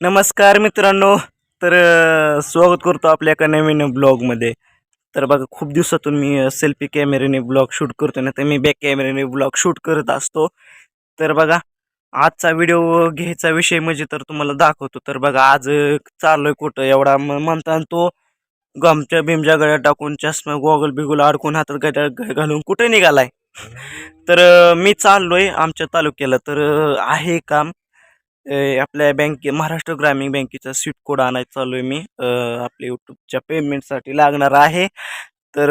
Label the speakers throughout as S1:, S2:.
S1: नमस्कार मित्रांनो तर स्वागत करतो आपल्या एका नवीन ब्लॉगमध्ये. तर बघा खूप दिवसातून मी सेल्फी कॅमेऱ्याने ब्लॉग शूट करतो ना तर मी बॅक कॅमेऱ्याने ब्लॉग शूट करत असतो. तर बघा आजचा व्हिडिओ घ्यायचा विषय म्हणजे तर तुम्हाला दाखवतो. तर बघा आज अ, चाललोय कुठं एवढा म- तो गमच्या बिमच्या गळ्यात टाकून चष्मा गॉगल बिगल अडकून हातात गड्या घालून कुठे निघालाय? तर मी मी चाललोय आमच्या तालुक्याला. तर आहे काम. आपल्या बँके महाराष्ट्र ग्रामीण बँकेचा स्वीट कोड आणायचं चालू आहे मी आपल्या यूट्यूबच्या पेमेंटसाठी लागणार आहे. तर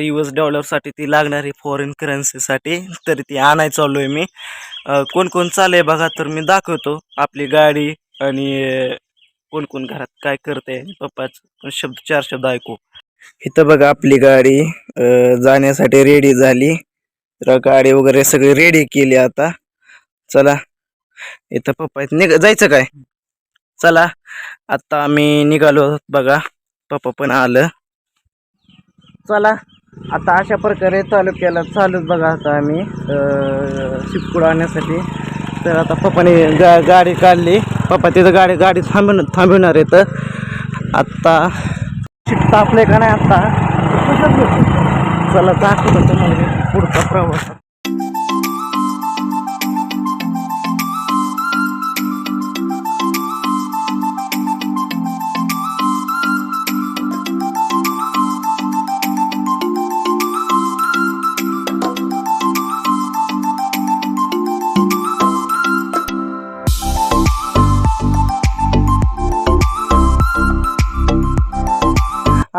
S1: यू एस डॉलरसाठी ती लागणार आहे फॉरेन करन्सीसाठी तर ती आणायचं चालू आहे मी कोण कोण चालू आहे बघा तर मी दाखवतो. आपली गाडी आणि कोण कोण घरात काय करते पप्पाच शब्द चार शब्द ऐकू. इथं बघा आपली गाडी जाण्यासाठी रेडी झाली. तर गाडी वगैरे सगळी रेडी केली आता. चला. इथं पप्पा आहेत. निघ जायचं काय? चला आता आम्ही निघालो बघा. पप्पा पण आलं. चला आता अशा प्रकारे तालुक्याला चालूच बघा आता आम्ही शिपकुड आणण्यासाठी. तर आता पप्पाने गा गाडी काढली. पप्पा तिथं गाडी गाडी थांबवून थांबवणार आहे तर आत्ता शिफ्ट तापले का नाही आत्ता चला दाखवतो तुम्हाला पुढचा प्रवास.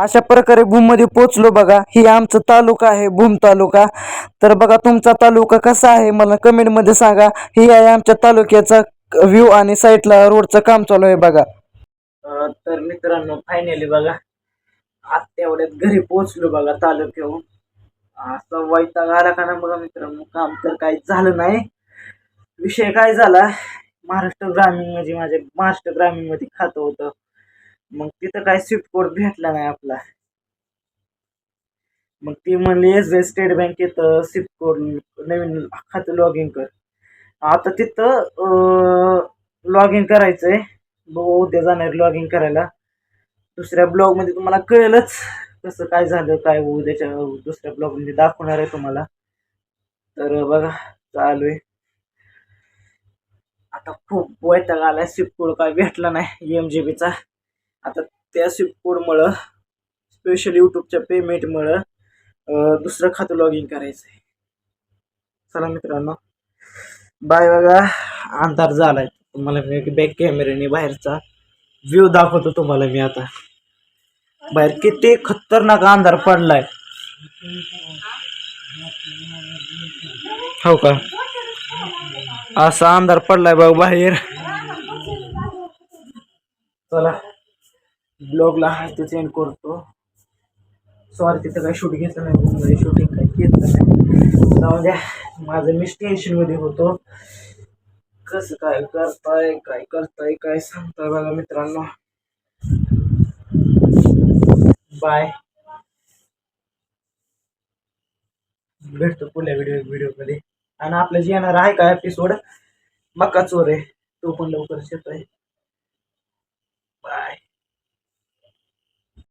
S1: अशा प्रकारे भूममध्ये पोचलो बघा. ही आमचा तालुका आहे भूम तालुका. तर बघा तुमचा तालुका कसा आहे मला कमेंटमध्ये सांगा. ही आहे आमच्या तालुक्याचा व्ह्यू आणि साईडला रोडचं काम चालू आहे बघा. तर मित्रांनो फायनली बघा. आत्यावड्यात तेवढ्यात घरी पोचलो बघा तालुक्याहून. असं वैताग आला का ना बघा मित्रांनो काम तर काही झालं नाही. विषय काय झाला? महाराष्ट्र ग्रामीण म्हणजे माझ्या महाराष्ट्र ग्रामीणमध्ये खातं होतं. मग तिथं काय स्विफ्ट कोड भेटला नाही आपला. मग ती म्हणली एस बी स्टेट बँकेत स्विफ्ट कोड नवीन खातं लॉग इन कर. आता तिथं लॉग इन करायचंय. बघू उद्या जाणार लॉग इन करायला. दुसऱ्या ब्लॉगमध्ये तुम्हाला कळेलच कसं काय झालं काय उद्याच्या दुसऱ्या ब्लॉगमध्ये दाखवणार आहे तुम्हाला. तर बघा चालू आहे. आता खूप वैताग आलाय स्विफ्ट कोड काय भेटला नाही एम जी बीचा आता त्या स्विफ्ट कोडमुळं स्पेशल यूट्यूबच्या पेमेंटमुळं दुसरं खातं लॉग इन करायचं आहे चला मित्रांनो बाय बघा. अंधार झालाय. तुम्हाला मी बॅक कॅमेऱ्याने बाहेरचा व्ह्यू दाखवतो तुम्हाला मी आता. बाहेर किती खतरनाक अंधार पडलाय. हो का? असा अंधार पडलाय बघ बाहेर. चला. ब्लॉगला हात एंड करतो. सॉरी तिथं काही शूट घेतलं नाही शूटिंग काही घेतलं नाही. जाऊ द्या माझं मीच टेन्शनमध्ये होतो. कसं काय करताय काय करताय काय सांगताय बघा मित्रांनो. बाय भेटतो पुढल्या व्हिडिओ व्हिडिओमध्ये आणि आपलं जे येणार आहे का एपिसोड मक्का चोर आहे. तो पण लवकरच येतोय.